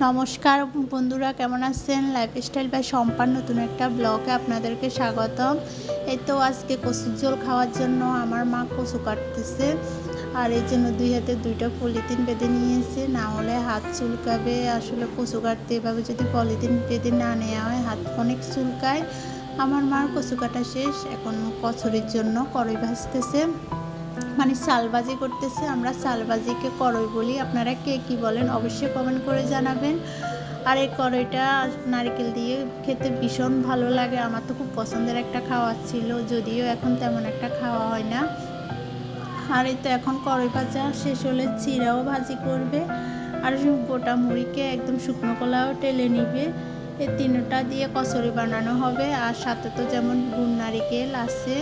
নমস্কার বন্ধুরা, কেমন আছেন? লাইফস্টাইল বা সম্পান নতুন একটা ব্লগে আপনাদেরকে স্বাগতম। এই তো আজকে কচুর জল খাওয়ার জন্য আমার মা কচু কাটতেছে। আর এই জন্য দুই হাতে দুইটা পলিথিন বেঁধে নিয়েছে। না হলে হাত চুলকাবে। আসলে কচু কাটতে এভাবে যদি পলিথিন বেঁধে না নেওয়া হয়, হাত অনেক চুলকায়। আমার মার কচু কাটা শেষ। এখন কচুরির জন্য কড়াই ভাজতেছে। মানে চালবাজি করতেছে, আমরা চালবাজিকে করই বলি। আপনারা কে কি বলেন অবশ্যই কমেন্ট করে জানাবেন। আর এই কড়ইটা নারকেল দিয়ে খেতে ভীষণ ভালো লাগে। আমার তো খুব পছন্দের একটা খাওয়া ছিল, যদিও এখন তেমন একটা খাওয়া হয় না। আর এই তো এখন কড়ই ভাজা শেষ হলে চিরাও ভাজি করবে। আর গোটা মুড়িকে একদম শুকনো কলাও টেলে নিবে। এই তিনটা দিয়ে কচুরি বানানো হবে। আর সাথে তো যেমন গুড় নারিকেল আছে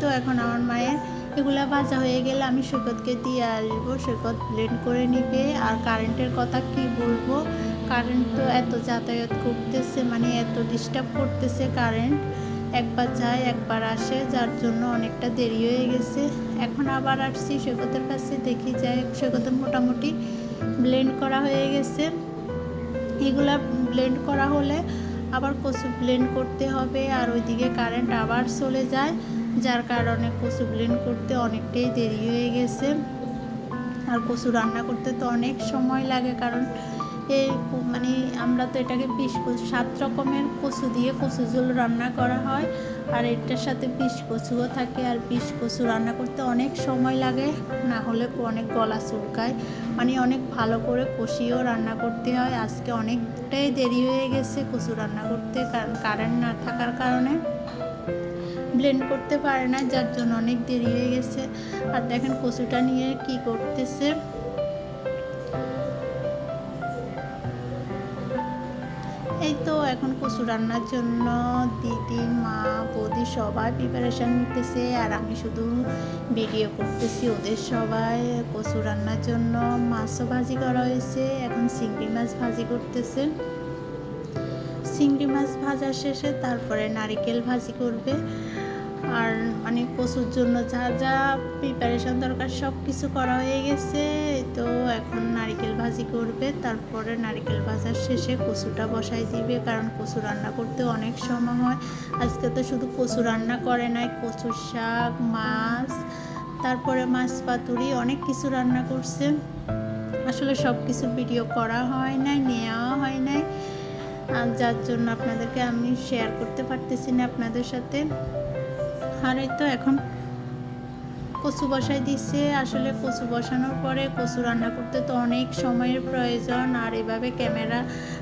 তো এখন আমার মায়ের এগুলা ভাজা হয়ে গেলে আমি সৈকতকে দিয়ে আসব সৈকত ব্লেন্ড করে নিবে। আর কারেন্টের কথা কি বলব? কারেন্ট তো এত যাতায়াত করতেছে মানে এত ডিস্টার্ব করতেছে কারেন্ট একবার যায়, একবার আসে, যার জন্য অনেকটা দেরি হয়ে গেছে। এখন আবার আসছি সৈকতের কাছে, দেখি যায় সৈকতের মোটামুটি ব্লেন্ড করা হয়ে গেছে। এগুলা ব্লেন্ড করা হলে আবার কচু ব্লেন্ড করতে হবে, আর ওইদিকে কারেন্ট আবার চলে যায়। যার কারণে কচু ব্লেন্ড করতে অনেকটাই দেরি হয়ে গেছে। আর কচু রান্না করতে তো অনেক সময় লাগে, কারণ এই মানে আমরা তো এটাকে পিস সাত রকমের কচু দিয়ে কচু ঝোল রান্না করা হয়। আর এটার সাথে পিস কচুও থাকে, আর পিস কচু রান্না করতে অনেক সময় লাগে, না হলে অনেক গলা চুলকায়। মানে অনেক ভালো করে কষিয়েও রান্না করতে হয়। আজকে অনেকটাই দেরি হয়ে গেছে কচু রান্না করতে কারণ কারেন্ট না থাকার কারণে। ব্লেন্ড করতে পারে না, যার জন্য অনেক দেরি হয়ে গেছে। আর দেখেন কচুটা নিয়ে কি করতেছে। এই তো এখন কচু রান্নার জন্য দিদি, মা, বৌদি সবাই প্রিপারেশান নিতেছে। আর আমি শুধু ভিডিও করতেছি ওদের সবাই কচু রান্নার জন্য। মাছও ভাজি করা হয়েছে, এখন চিংড়ি মাছ ভাজি করতেছে। চিংড়ি মাছ ভাজা শেষে তারপরে নারিকেল ভাজি করবে। আর মানে কচুর জন্য যা যা প্রিপারেশন দরকার সব কিছু করা হয়ে গেছে। তো এখন নারিকেল ভাজি করবে, তারপরে নারিকেল ভাজার শেষে কচুটা বসাই দিবে, কারণ কচু রান্না করতে অনেক সময় হয়। আজকে তো শুধু কচু রান্না করে নাই, কচুর শাক, মাছ, তারপরে মাছ পাতুরি, অনেক কিছু রান্না করছে। আসলে সব কিছু ভিডিও করা হয় নাই নেওয়া হয় নাই। যার জন্য আপনাদেরকে আমি শেয়ার করতে পারতেছি না আপনাদের সাথে। আর এই তো এখন কচু বসাই দিচ্ছে আসলে কচু বসানোর পরে কচু রান্না করতে তো অনেক সময়ের প্রয়োজন। আর এভাবে ক্যামেরা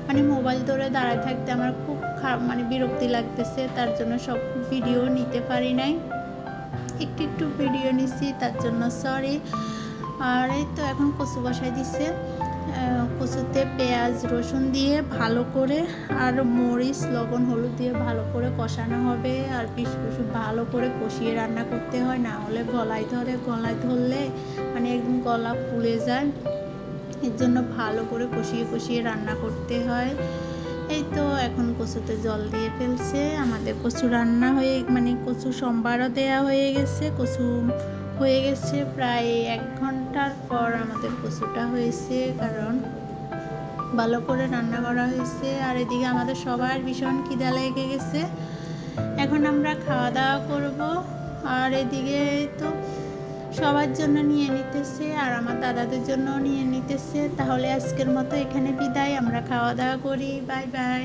মানে মোবাইল ধরে দাঁড়ায় থাকতে আমার খুব খারাপ মানে বিরক্তি লাগতেছে। তার জন্য সব ভিডিও নিতে পারি নাই। একটু একটু ভিডিও নিছি, তার জন্য সরি আর এই তো এখন কচু বসাই দিচ্ছে কচুতে পেঁয়াজ, রসুন দিয়ে ভালো করে আর মরিচ, লবণ, হলুদ দিয়ে ভালো করে কষানো হবে। আর পিস পিস ভালো করে কষিয়ে রান্না করতে হয়, না হলে গলায় ধরে, গলায় ধরলে মানে একদম গলা ফুলে যায়। এর জন্য ভালো করে কষিয়ে কষিয়ে রান্না করতে হয়। এই তো এখন কচুতে জল দিয়ে ফেলছে। আমাদের কচু রান্না হয়ে মানে কচু সোমবারও দেওয়া হয়ে গেছে। কচু হয়ে গেছে প্রায় এক ঘণ্টার পর আমাদের কচুটা হয়েছে, কারণ ভালো করে রান্না করা হয়েছে। আর এদিকে আমাদের সবার ভীষণ খিদা লেগে গেছে। এখন আমরা খাওয়া দাওয়া করব। আর এদিকে তো সবার জন্য নিয়ে নিতেছে, আর আমার দাদাদের জন্য নিয়ে নিতেছে। তাহলে আজকের মতো এখানে বিদায়। আমরা খাওয়া দাওয়া করি। Bye bye.